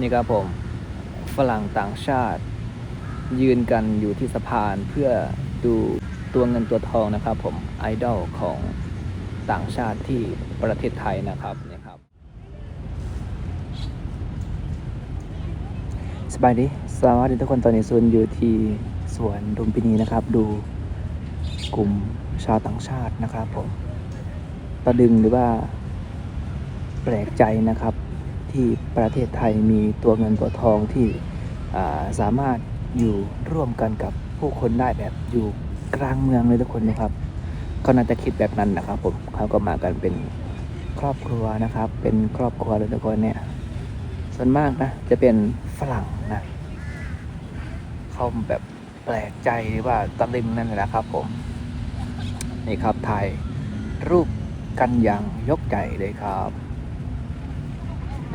นี่ครับผมฝรั่งต่างชาติ ยืนกันอยู่ที่สะพานเพื่อดูตัวเงินตัวทองนะครับผมไอดอลของต่างชาติที่ประเทศไทยนะครับนี่ครับสบายดีสวัสดีทุกคนตอนนี้ส่วนอยู่ที่สวนดุมพินีนะครับ ดูกลุ่มชาวต่างชาตินะครับผมตะดึงหรือว่าแปลกใจนะครับ ที่ประเทศไทยมีตัวเงินตัวทองที่าสามารถอยู่ร่วมกันกับผู้คนได้แบบอยู่กลางเมืองเลยทุกคนนะครับเขาน่าจะคิดแบบนั้นนะครับผมเขาก็มากันเป็นครอบครัวนะครับ เป็นครอบครัวเลยทุกคนเนี่ยส่วนมากนะจะเป็นฝรั่งนะเขาแบบแปลกใจหรือว่าตะลึงนั่นแหละครับผมนี่ครับถ่ายรูปกันอย่างยกใจเลยครับ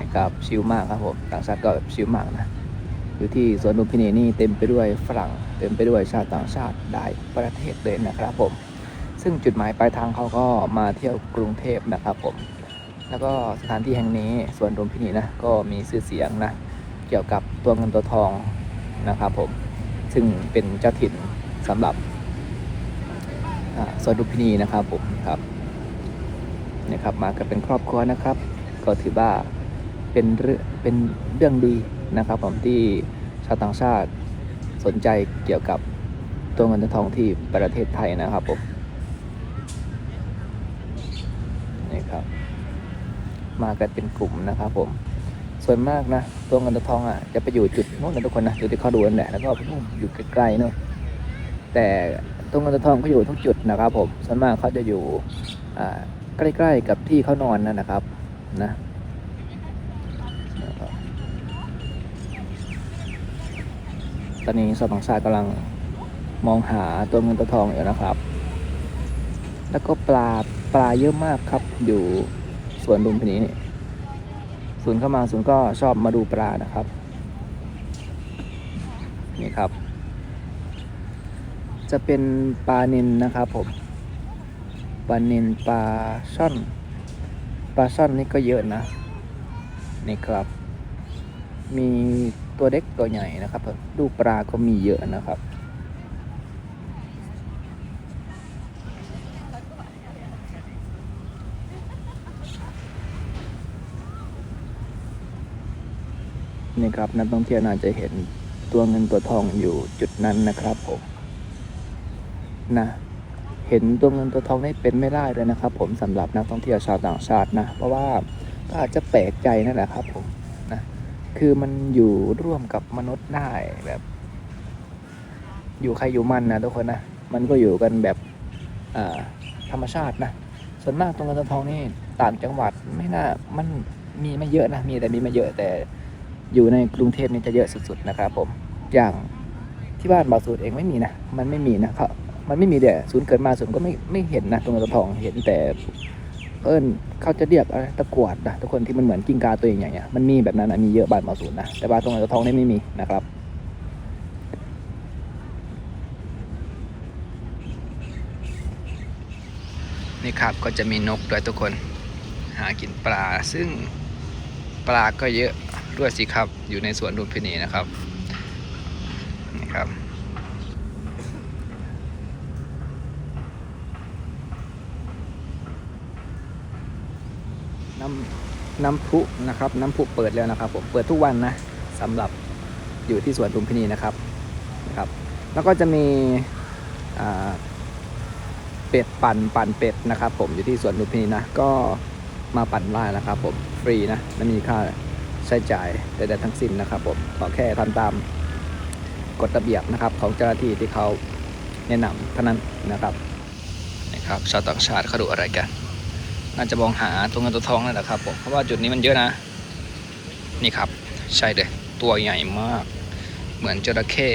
นี่ครับชิลมากครับผมต่างชาติก็แบบชิลมากนะอยู่ที่สวนลุมพินีนี่เต็มไปด้วยฝรั่ง เต็มไปด้วยชาวต่างชาติได้ประเทศเลยนะครับผม ซึ่งจุดหมายปลายทางเขาก็มาเที่ยวกรุงเทพนะครับผม แล้วก็สถานที่แห่งนี้สวนลุมพินีนะก็มีชื่อเสียงนะเกี่ยวกับตัวเงินตัวทองนะครับผม ซึ่งเป็นเจ้าถิ่นสำหรับสวนลุมพินีนะครับผมครับนี่ครับมากันเป็นครอบครัวนะครับ ก็ถือว่า เป็นเรื่องเป็นเรื่องดีนะครับผมที่ชาวต่างชาติสนใจเกี่ยวกับตัวเงินตัวทองที่ประเทศไทยนะครับผมนี่ครับ มากันเป็นกลุ่มนะครับผมส่วนมากนะตัวเงินตัวทองอะจะไปอยู่จุดนู้นนะทุกคนนะจุดที่เขาดูนั่นแหละแล้วก็ไปนู่นอยู่ไกลๆเนอะแต่ตัวเงินตัวทองก็อยู่ทุกจุดนะครับผมส่วนมากเขาจะอยู่ใกล้ๆกับที่เขานอนนั่นนะครับนะนะครับ ตอนนี้ชาวต่างชากำลังมองหาตัวเงินตัวทองอยู่นะครับ แล้วก็ปลาปลาเยอะมากครับ อยู่สวนลุมพินีนี่ศูนย์เข้ามาศูนย์ก็ชอบมาดูปลานะครับ นี่ครับ จะเป็นปลานินนะครับผมปลานินปลาช่อนปลาช่อนนี่ก็เยอะนะนี่ครับ มี ตัวเล็กตัวใหญ่นะครับผมดูปลาก็มีเยอะนะครับ นี่ครับนักท่องเที่ยวน่าจะเห็นตัวเงินตัวทองอยู่จุดนั้นนะครับผมนะเห็นตัวเงินตัวทองนี่เป็นไม่ได้เลยนะครับ ผมสำหรับนักท่องเที่ยวชาวต่างชาตินะ เพราะว่าก็อาจจะแปลกใจนั่นแหละครับผม คือมันอยู่ร่วมกับมนุษย์ได้แบบ อยู่ใครอยู่มันนะทุกคนนะ มันก็อยู่กันแบบธรรมชาตินะ ส่วนมากตัวเงินตัวทองนี่ต่างจังหวัดไม่น่ามันมีไม่เยอะนะ มีแต่มีไม่เยอะแต่อยู่ในกรุงเทพนี่จะเยอะสุดๆนะครับผมอย่างที่บ้านบางสูตรเองไม่มีนะ มันไม่มีนะครับมันไม่มีเดี๋ยศูนย์เกิดมาศูนย์ก็ไม่ไม่เห็นนะตรงกระทองเห็นแต่ เอิญเขาจะเรียกอะไรตะกวดนะทุกคนที่มันเหมือนกิ้งกาตัวใหญ่ๆอะมันมีแบบนั้นนะมีเยอะบานบาสูตรนะแต่บานตรงกระทองนี่ไม่มีนะครับนี่ครับก็จะมีนกด้วยทุกคนหากินปลา ซึ่งปลาก็เยอะด้วยสิครับอยู่ในสวนลุมพินีนะครับ นี่ครับ น้ำ น้ำพุนะครับ น้ำพุเปิดแล้วนะครับผมเปิดทุกวันนะสำหรับอยู่ที่สวนลุมพินีนะครับนะครับ แล้วก็จะมีเป็ดปั่นปั่นเป็ดนะครับผมอยู่ที่สวนลุมพินีนะก็มาปั่นได้นะครับผมฟรีนะไม่มีค่าใช้จ่ายใดๆทั้งสิ้นนะครับผมขอแค่ทำตามกฎระเบียบนะครับของเจ้าหน้าที่ที่เขาแนะนำเท่านั้นนะครับนะครับชาวต่างชาติเขาดูอะไรกัน น่าจะมองหาตัวเงินตัวทองนั่นแหละครับผมเพราะว่าจุดนี้มันเยอะนะ นี่ครับ ใช่เลยตัวใหญ่มาก เหมือนจระเข้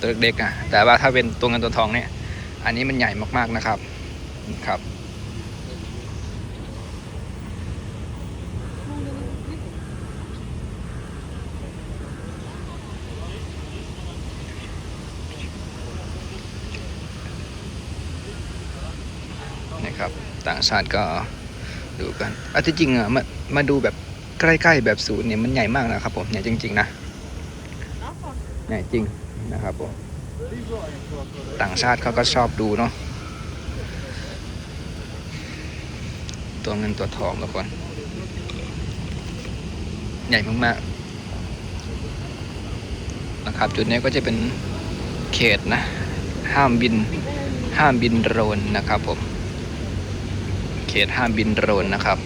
ตัวเล็กๆอะแต่ว่าถ้าเป็นตัวเงินตัวทองเนี่ย อันนี้มันใหญ่มากๆนะครับครับ นะครับ ต่างชาติก็ดูกันอะที่จริงอะมามาดูแบบใกล้ๆแบบศูนย์เนี่ยมันใหญ่มากนะครับผมใหญ่จริง ๆ นะใหญ่จริงนะครับผมต่างชาติเขาก็ชอบดูเนาะตัวเงินตัวทองทุกคนใหญ่มากๆนะครับจุดนี้ก็จะเป็นเขตนะ ห้ามบินห้ามบินโดรนนะครับผม ตห้ามบินโดรนนะครับ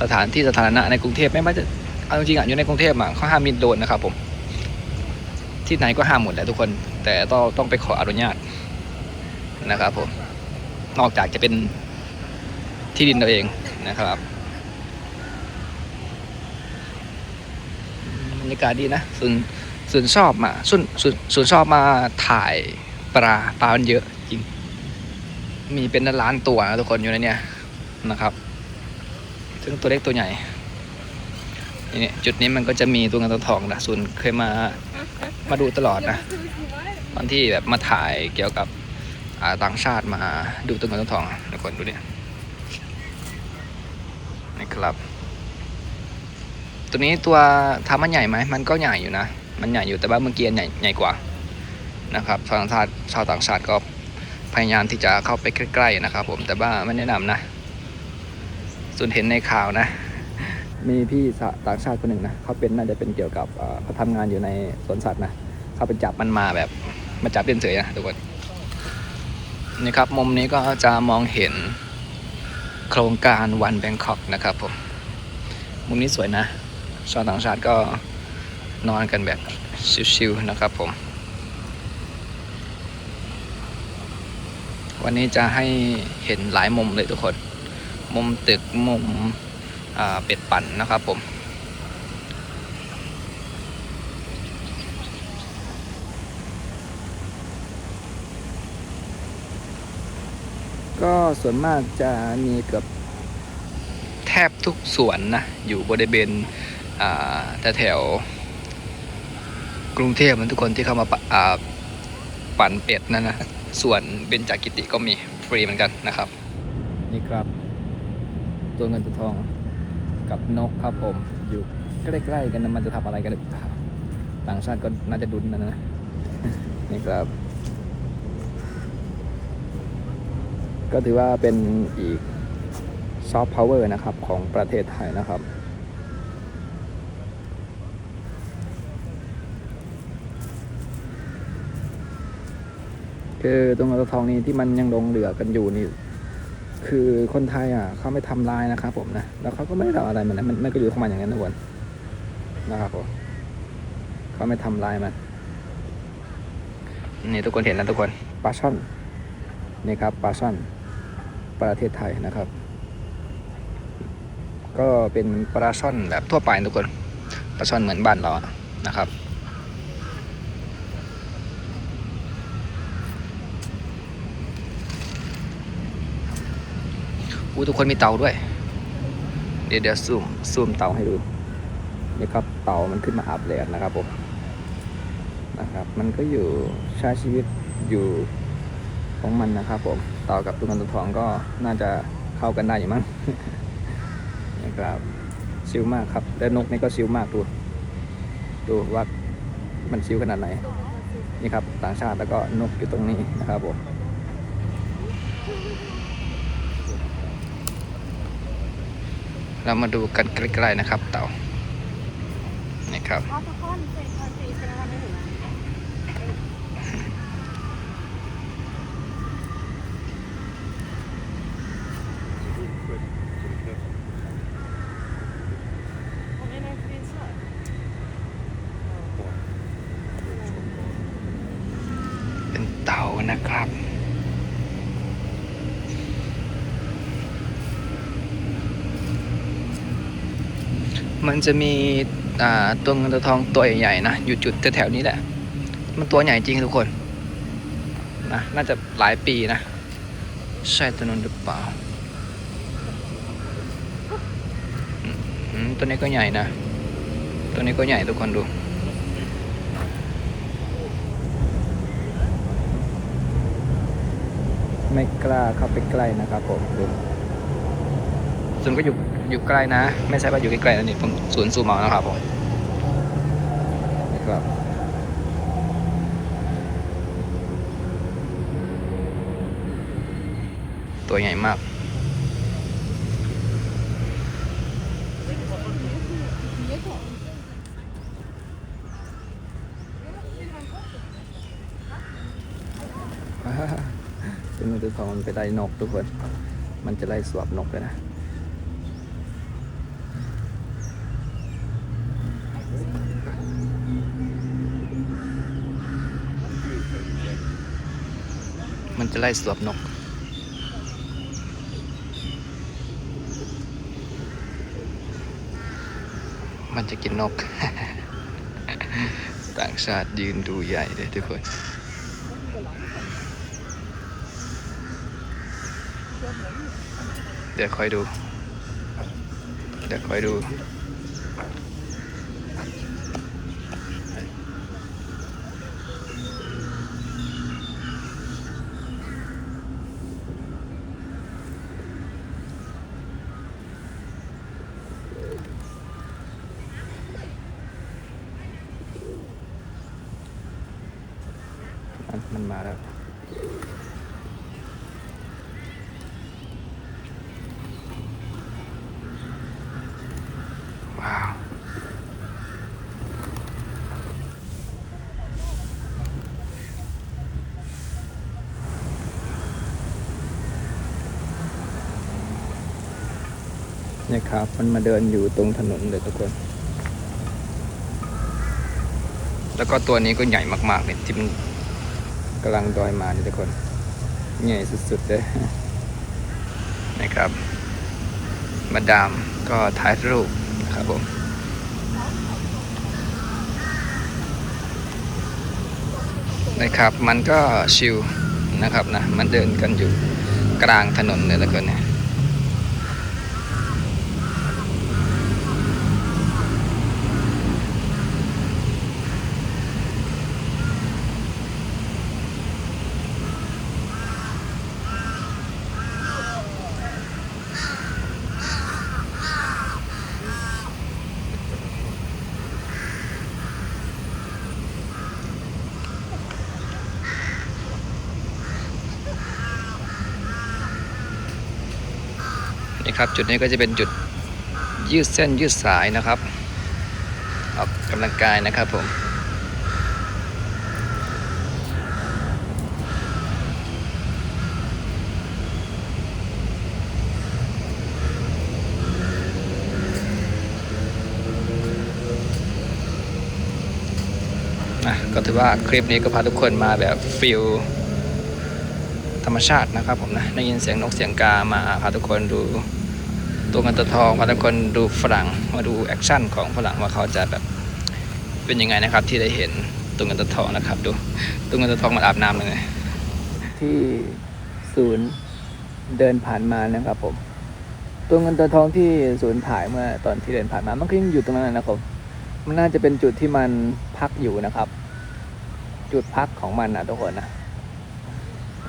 สถานที่สาธารณะในกรุงเทพไม่ว่าจะเอาจริงๆอะอยู่ในกรุงเทพอะเขาห้ามบินโดรนนะครับผม ที่ไหนก็ห้ามหมดแหละทุกคน แต่ต้องต้องไปขออนุญาตนะครับผมนอกจากจะเป็นที่ดินเราเองนะครับบรรยากาศดีนะส่วนส่วนชอบมาส่วนส่วนส่วนชอบมาถ่ายปลาปลามันเยอะ มีเป็นล้านตัวนะทุกคนอยู่ในเนี้ยนะครับ ซึ่งตัวเล็กตัวใหญ่นี่จุดนี้มันก็จะมีตัวเงินตัวทองนะส่วนเคยมามาดูตลอดนะตอนที่แบบมาถ่ายเกี่ยวกับต่างชาติมาดูตัวเงินตัวทองทุกคนดูเนี่ยนี่ครับ ตัวนี้ตัวทำมันใหญ่ไหมมันก็ใหญ่อยู่นะ มันใหญ่อยู่แต่ว่าเมื่อกี้ใหญ่ใหญ่กว่านะครับชาวต่างชาติชาวต่างชาติก็ พยายามที่จะเข้าไปใกล้ๆนะครับ ผมแต่ว่าไม่แนะนำนะ ส่วนเห็นในข่าวนะ มีพี่ต่างชาติคนหนึ่งนะเขาเป็นน่าจะเป็นเกี่ยวกับเอ่อเขาทำงานอยู่ในสวนสัตว์นะเขาไปจับมันมาแบบมาจับเล่นเฉยนะทุกคนนี่ครับมุมนี้ก็จะมองเห็นโครงการวันแบงคอกนะครับผมมุมนี้สวยนะชาวต่างชาติก็นอนกันแบบชิวๆนะครับผม วันนี้จะให้เห็นหลายมุมเลยทุกคน มุมตึกมุมเป็ดปั่นนะครับผม ก็ส่วนมากจะมีเกือบแทบทุกสวนนะ อยู่บริเวณอ่าแถวกรุงเทพมันทุกคนที่เข้ามาปั่นเป็ดนั่นนะ ส่วนเบญจากกิติก็มีฟรีเหมือนกันนะครับ นี่ครับตัวเงินตัวทองกับนกครับผมอยู่ใกล้ๆกันนะมันจะทำอะไรกันหรือเปล่าต่างชาติก็น่าจะดุนนะนะนี่ครับ ก็ถือว่าเป็นอีกซอฟต์พาวเวอร์นะครับของประเทศไทยนะครับ คือตรงเงินตัวทองนี้ที่มันยังลงเหลือกันอยู่นี่ คือคนไทยอะเขาไม่ทำลายนะครับผมนะแล้วเขาก็ไม่ได้ทำอะไรมันนะมันมันก็อยู่ของมันอย่างนั้นทุกคนนะครับผมเขาไม่ทำลายมันนี่ทุกคนเห็นแล้วทุกคนปลาช่อนนี่ครับปลาช่อนประเทศไทยนะครับ ก็เป็นปลาช่อนแบบทั่วไปทุกคนปลาช่อนเหมือนบ้านเราอะนะครับ อู้ทุกคนมีเตาด้วย เดี๋ยวเดี๋ยวซูมซูมเตาให้ดู นี่ครับเตามันขึ้นมาอาบแดดนะครับผมนะครับ มันก็อยู่ใช้ชีวิตอยู่ของมันนะครับผมเต่ากับตัวเงินตัวทองก็น่าจะเข้ากันได้อยู่มั้งนะครับชิลมากครับและนกนี่ก็ชิลมากดูดูว่ามันชิลขนาดไหนนี่ครับต่างชาติแล้วก็นกอยู่ตรงนี้นะครับผม เรามาดูกันใกล้ๆนะครับ เต่านี่ครับ เป็นเต่านะครับ มันจะมีตัวเงินตัวทองตัวใหญ่ๆนะอยู่จุดแถวๆนี้แหละ มันตัวใหญ่จริงทุกคนนะน่าจะหลายปีนะ ใช่ตัวนั้นหรือเปล่าตัวนี้ก็ใหญ่นะ ตัวนี้ก็ใหญ่ทุกคนดูไม่กล้าเข้าไปใกล้นะครับผมดูส่วนก็อยู่ อยู่ใกล้นะ ไม่ใช่ว่าอยู่ใกล้ๆนะนี่ผมศูนย์ซูมเอานะครับผมนี่ครับตัวใหญ่มากตัวนู้นตัวทองมันไปไล่นกทุกคน มันจะไล่สวบนกเลยนะ จะไล่สวบนก มันจะกินนก ต่างชาติยืนดูใหญ่เลยทุกคนเดี๋ยวคอยดู เดี๋ยวคอยดู แล้วว้าวเนี่ยครับ มันมาเดินอยู่ตรงถนนเลยทุกคน แล้วก็ตัวนี้ก็ใหญ่มากๆเลยที่มัน กำลังดอยมาเนี่ยทุกคนใหญ่สุดๆเลยนะครับ มาดามก็ถ่ายรูปนะครับผมนะครับ มันก็ชิลนะครับนะ มันเดินกันอยู่กลางถนนเลยแล้วกันเนี่ย นี่ครับ จุดนี้ก็จะเป็นจุดยืดเส้นยืดสายนะครับ ออกกำลังกายนะครับผมอะก็ถือว่าคลิปนี้ก็พาทุกคนมาแบบฟิล ธรรมชาตินะครับผมนะได้ยินเสียงนกเสียงกามาพาทุกคนดูตัวเงินตัวทองพาทุกคนดูฝรั่งมาดูแอคชั่นของฝรั่งว่าเขาจะแบบเป็นยังไงนะครับที่ได้เห็นตัวเงินตัวทองนะครับ ดูตัวเงินตัวทองมันอาบน้ำเลยที่ศูนย์เดินผ่านมานะครับผม ตัวเงินตัวทองที่ศูนย์ถ่ายเมื่อตอนที่เดินผ่านมามันก็ยังอยู่ตรงนั้นนะครับมันน่าจะเป็นจุดที่มันพักอยู่นะครับ จุดพักของมันนะทุกคนนะ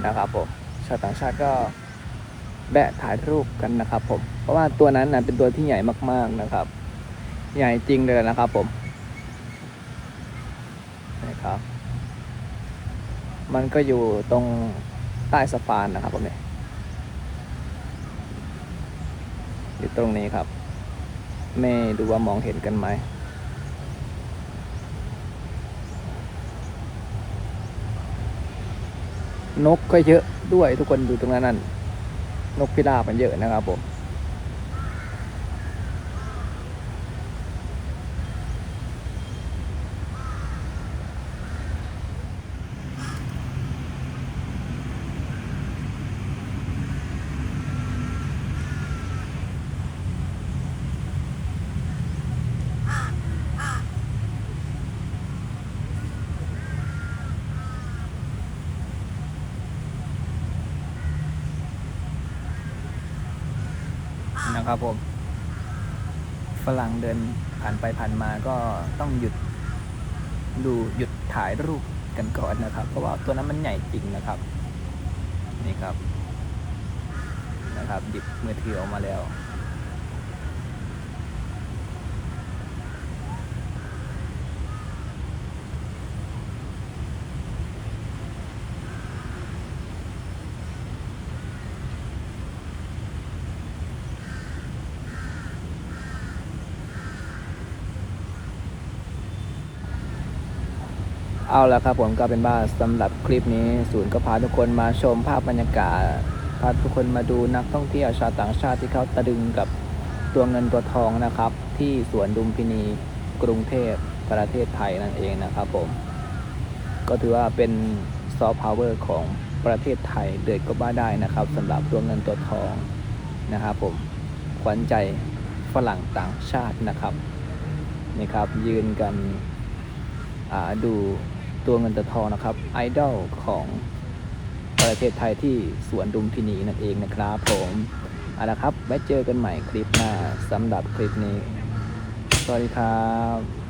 นะครับผมชาวต่างชาติก็แบะถ่ายรูปกันนะครับผมเพราะว่าตัวนั้นนะเป็นตัวที่ใหญ่มากๆนะครับ ใหญ่จริงเลยนะครับผมนะครับ มันก็อยู่ตรงใต้สะพานนะครับผมเนี่ยอยู่ตรงนี้ครับ ไม่ดูว่ามองเห็นกันไหม นกก็เยอะด้วยทุกคนดูตรงนั้นนั่นนกพิราบมันเยอะนะครับผม นะครับผม ฝรั่งเดินผ่านไปผ่านมาก็ต้องหยุดดูหยุดถ่ายรูปกันก่อนนะครับ เพราะว่าตัวนั้นมันใหญ่จริงนะครับ นี่ครับ นะครับหยิบมือถือออกมาแล้ว เอาละครับผมก็เป็นว่าสำหรับคลิปนี้ ศูนย์ก็พาทุกคนมาชมภาพบรรยากาศพาทุกคนมาดูนักท่องเที่ยวชาวต่างชาติที่เขาตะลึงกับตัวเงินตัวทองนะครับ ที่สวนดุมพินีกรุงเทพประเทศไทยนั่นเองนะครับผม ก็ถือว่าเป็นซอฟต์พาวเวอร์ของประเทศไทยเดือดก็บ้าได้นะครับสำหรับตัวเงินตัวทองนะครับผมขวัญใจฝรั่งต่างชาตินะครับนี่ครับยืนกันอ่าดู ตัวเงินตัวทองนะครับไอดอลของประเทศไทยที่สวนดุมพินีนั่นเองนะครับผมเอาละครับไว้เจอกันใหม่คลิปหน้าสำหรับคลิปนี้ สวัสดีครับ